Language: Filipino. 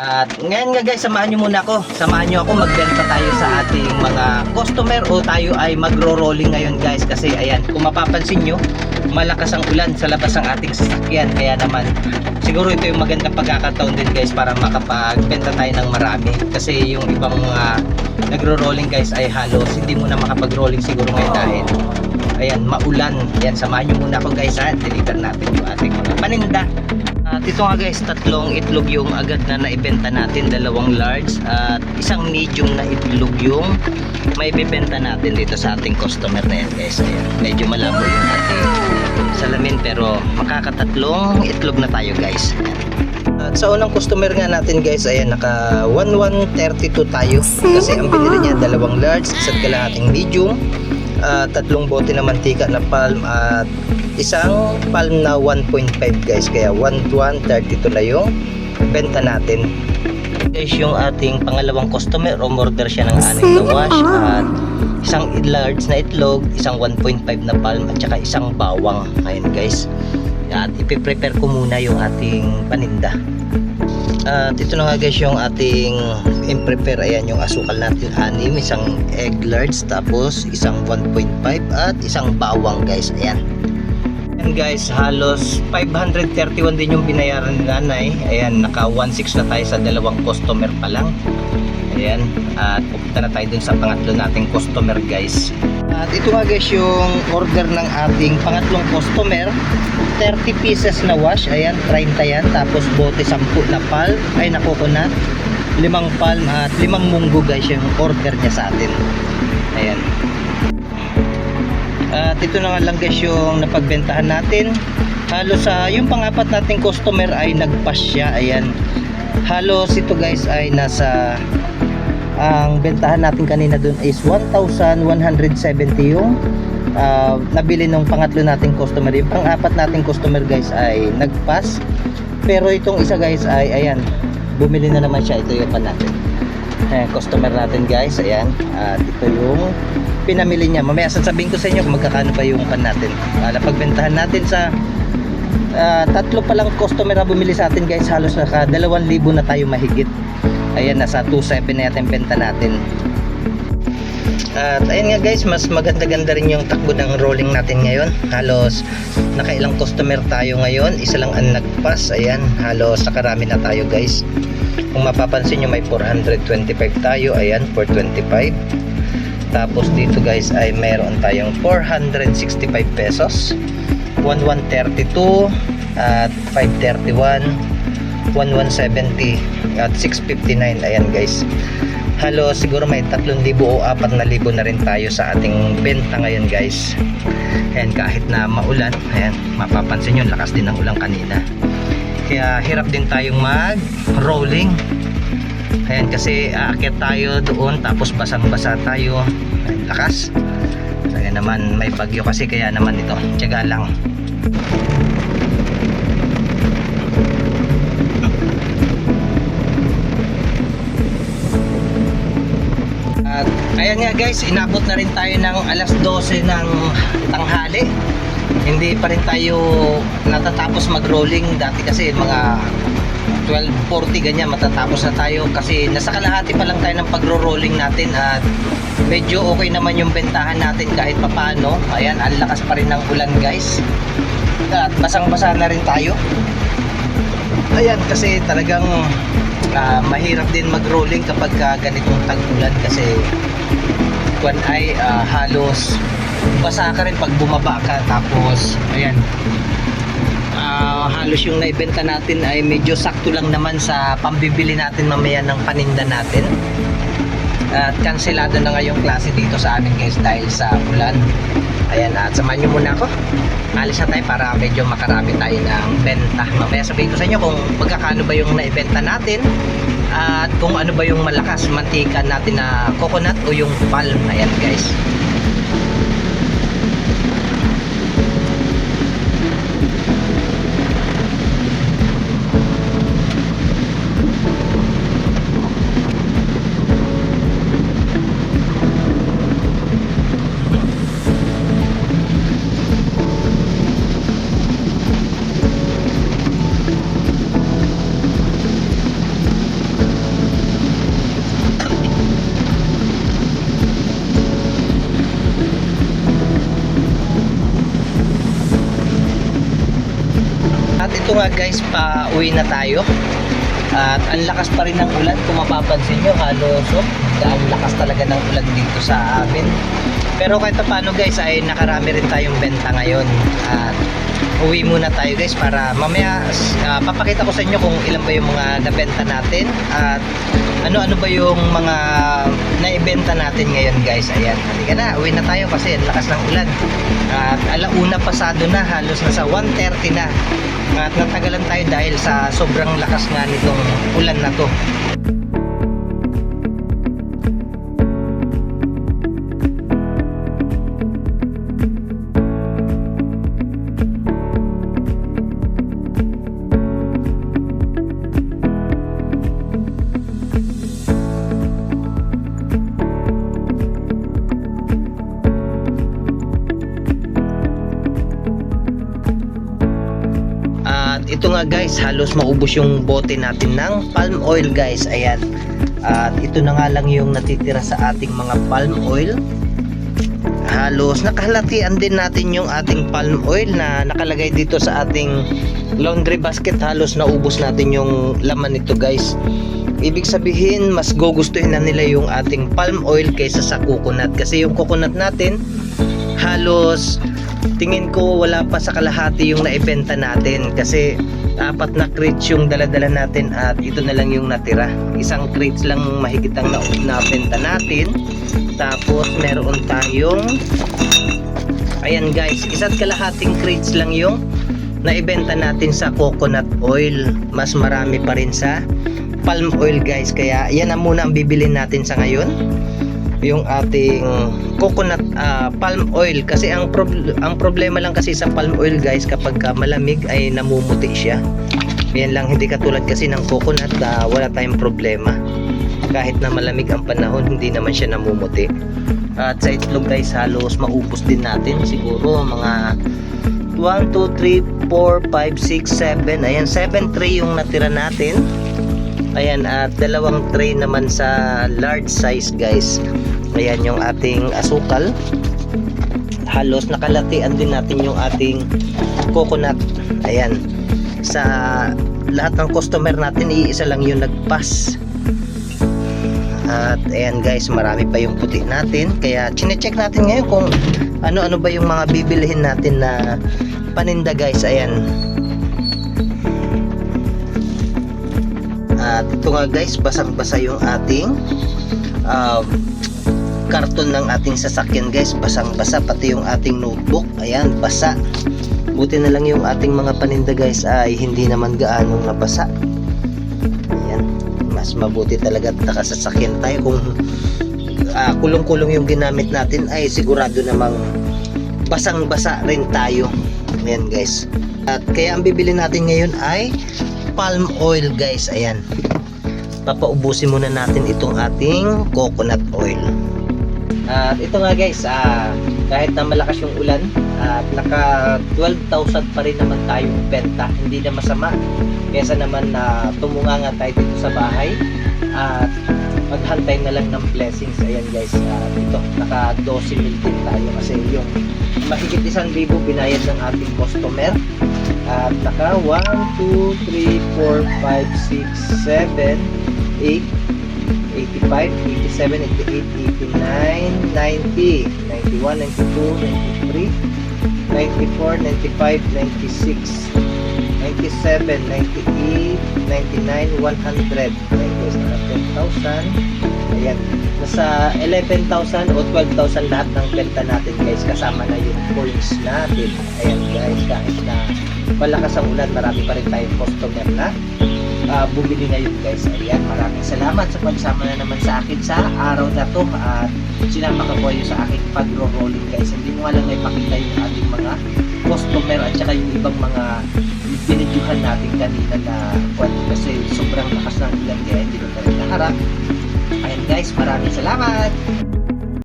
At ngayon nga guys, samahan nyo muna ako. Samahan nyo ako magbenta tayo sa ating mga customer o tayo ay magro-rolling ngayon guys. Kasi ayan, kung mapapansin nyo, malakas ang ulan sa labas ng ating sasakyan. Kaya naman, siguro ito yung magandang pagkakataon din guys para makapagbenta tayo ng marami. Kasi yung ibang mga nagro-rolling guys ay halos hindi muna makapag-rolling siguro ngayon dahil ayan, maulan. Ayan, samahan nyo muna ako guys ha. Deliver natin yung ating mga paninda. At ito nga guys, tatlong itlog yung agad na naibenta natin, dalawang large at isang medium na itlog yung may bibenta natin dito sa ating customer na yan guys. Ayan, medyo malabo yung ating salamin pero makakatatlong itlog na tayo guys. At sa unang customer nga natin guys, ayan naka 1132 tayo. Kasi ang binili niya dalawang large, isa't kalahating medium, at tatlong bote na mantika na palm at isang palm na 1.5 guys. Kaya 1,132 na yung benta natin. Guys yung ating pangalawang customer umorder siya ng aning na wash at isang large na itlog isang 1.5 na palm at saka isang bawang. Ayun guys. At ipiprepare ko muna yung ating paninda. At ito na nga guys yung ating in-prepare ayan yung asukal natin anim isang egg large tapos isang 1.5 at isang bawang guys. Ayan. Ayan guys, halos 531 din yung binayaran ni nanay. Ayan, naka 1.6 na tayo sa dalawang customer pa lang. Ayan, at pupunta na tayo dun sa pangatlo nating customer guys. At ito nga guys yung order ng ating pangatlong customer. 30 pieces na wash, ayan, 30 yan. Tapos bote 10 na palm, ay na coconut. Limang palm at limang munggo guys yung order niya sa atin. Ayan. At ito na nga lang guys yung napagbentahan natin. Halos sa yung pangapat nating customer ay nagpas siya. Ayan. Halos ito guys ay nasa ang bentahan natin kanina dun is 1,170 yung ah, nabili nung pangatlo nating customer. Yung pang-apat nating customer guys ay nagpas. Pero itong isa guys ay ayan, bumili na naman siya. Ito yung pan natin. Ayan, customer natin guys. Ayan. At ito yung pinamili niya. Mamaya sasabihin ko sa inyo kung magkakano pa yung pan natin. Uh, napagbentahan natin sa ah, tatlo pa lang customer na bumili sa atin guys. Halos naka 2,000 na tayo mahigit. Ayan, nasa 2,700 na yata benta natin. At ayun nga guys, mas maganda-ganda rin yung takbo ng rolling natin ngayon. Halos nakailang customer tayo ngayon. Isa lang ang nagpas. Ayan, halos nakarami na tayo guys. Kung mapapansin nyo may 425 tayo. Ayan, 425. Tapos dito guys ay meron tayong 465 pesos. 1132 at 531 1170 at 659 ayan guys. Halo siguro may 3,000 o 4,000 na rin tayo sa ating benta ngayon guys. Ayan kahit na maulan ayan mapapansin nyo lakas din ng ulan kanina. Kaya hirap din tayong mag rolling ayan kasi aakyat tayo doon tapos basang basa tayo. Ayan, lakas. Kaya naman may bagyo kasi kaya naman ito tiyaga lang ayan nga guys, inabot na rin tayo ng alas 12 ng tanghali. Hindi pa rin tayo natatapos mag-rolling. Dati kasi mga 12.40 ganyan matatapos na tayo kasi nasa kalahati pa lang tayo ng pagro-rolling natin at medyo okay naman yung bentahan natin kahit papano. Ayan, ang lakas pa rin ng ulan guys. At basang-basa na rin tayo. Ayan, kasi talagang ah, mahirap din mag-rolling kapag ah, ganitong tag-ulan kasi kwan ay ah, halos basa ka rin pag bumaba ka. Tapos ayan. Ah, halos yung naibenta natin ay medyo sakto lang naman sa pambibili natin mamaya ng paninda natin at kanselado na nga yung klase dito sa amin guys dahil sa ulan. Ayan at samahan nyo muna ako. Alis na tayo para medyo makarami tayo ng benta. Mamaya sabihin ko sa inyo kung magkakano ba yung naibenta natin at kung ano ba yung malakas mantika natin na coconut o yung palm. Ayan guys nga guys, pa-uwi na tayo. At ang lakas pa rin ng ulan, kung mapapansin nyo, halos oh, ang lakas talaga ng ulan dito sa amin. Pero kahit pa paano guys, ay nakarami rin tayong benta ngayon. At uwi muna tayo guys para mamaya ah, papakita ko sa inyo kung ilan ba yung mga nabenta natin at ano-ano ba yung mga naibenta natin ngayon guys. Ayan, halika na, uwi na tayo kasi lakas ng ulan. At alauna pasado na, halos nasa 1.30 na. At natagalan tayo dahil sa sobrang lakas nga nitong ulan na to. Ito nga guys, halos maubos yung bote natin ng palm oil guys. Ayan. At ito na nga lang yung natitira sa ating mga palm oil. Halos nakahalatian din natin yung ating palm oil na nakalagay dito sa ating laundry basket. Halos naubos natin yung laman nito guys. Ibig sabihin, mas gugustuhin na nila yung ating palm oil kaysa sa coconut. Kasi yung coconut natin, halos tingin ko wala pa sa kalahati yung naibenta natin kasi apat na crates yung daladala natin at ito na lang yung natira. Isang crates lang mahigit ang na natin. Tapos meron tayong ayan guys isa't kalahating crates lang yung naibenta natin sa coconut oil. Mas marami pa rin sa palm oil guys kaya yan na muna ang bibilin natin sa ngayon yung ating coconut ah, palm oil. Kasi ang prob- ang problema lang kasi sa palm oil guys kapag ka malamig ay namumuti siya. Yan lang hindi katulad kasi ng coconut ah, wala tayong problema. Kahit na malamig ang panahon hindi naman siya namumuti. At sa itlog guys halos maubos din natin. Siguro mga 1, 2, 3, 4, 5, 6, 7 ayan 7 tray yung natira natin. Ayan, at dalawang tray naman sa large size guys. Ayan yung ating asukal. Halos nakalatian din natin yung ating coconut. Ayan. Sa lahat ng customer natin, iisa lang yung nagpass. At ayan guys, marami pa yung puti natin. Kaya chinecheck natin ngayon kung ano-ano ba yung mga bibilihin natin na paninda guys. Ayan. At ito nga guys, basang-basa yung ating um, karton ng ating sasakyan guys. Basang-basa pati yung ating notebook. Ayan, basa. Buti na lang yung ating mga paninda guys ay hindi naman gaano nabasa. Ayan, mas mabuti talaga at nakasasakyan tayo kung ah, kulong-kulong yung ginamit natin ay sigurado namang basang-basa rin tayo. Ayan guys. At kaya ang bibili natin ngayon ay palm oil guys ayan papaubusin muna natin itong ating coconut oil at ito nga guys ah, kahit na malakas yung ulan at naka 12,000 pa rin naman tayong benta. Hindi na masama. Kesa naman na tumunga nga tayo dito sa bahay at maghantay na lang ng blessings. Ayan guys at ito naka 12 mil din tayo. Kasi yung mahigit isang libo binayad ng ating customer. At naka 1, 2, 3, 4, 5, 6, 7, 8, 85, 87, 88, 89, 90, 91, 92, 93, 94, 95, 96, 97, 98, 99, 100. Ayan guys, naka 10,000. Ayan, nasa 11,000 o 12,000 lahat ng benta natin guys kasama na yung coins natin. Ayan guys, kahit na malakas ang ulan, marami pa rin tayong customer na ah, bumili ngayon guys. Ayan, maraming salamat sa pagsama na naman sa akin sa araw na to at sinama ka po sa aking pagro-rolling guys. Hindi mo lang ipakita yung ating mga customer at saka yung ibang mga binidyohan natin kanina na kwento kasi sobrang lakas ng ulan kaya hindi ko na rin. Ayan guys, maraming salamat!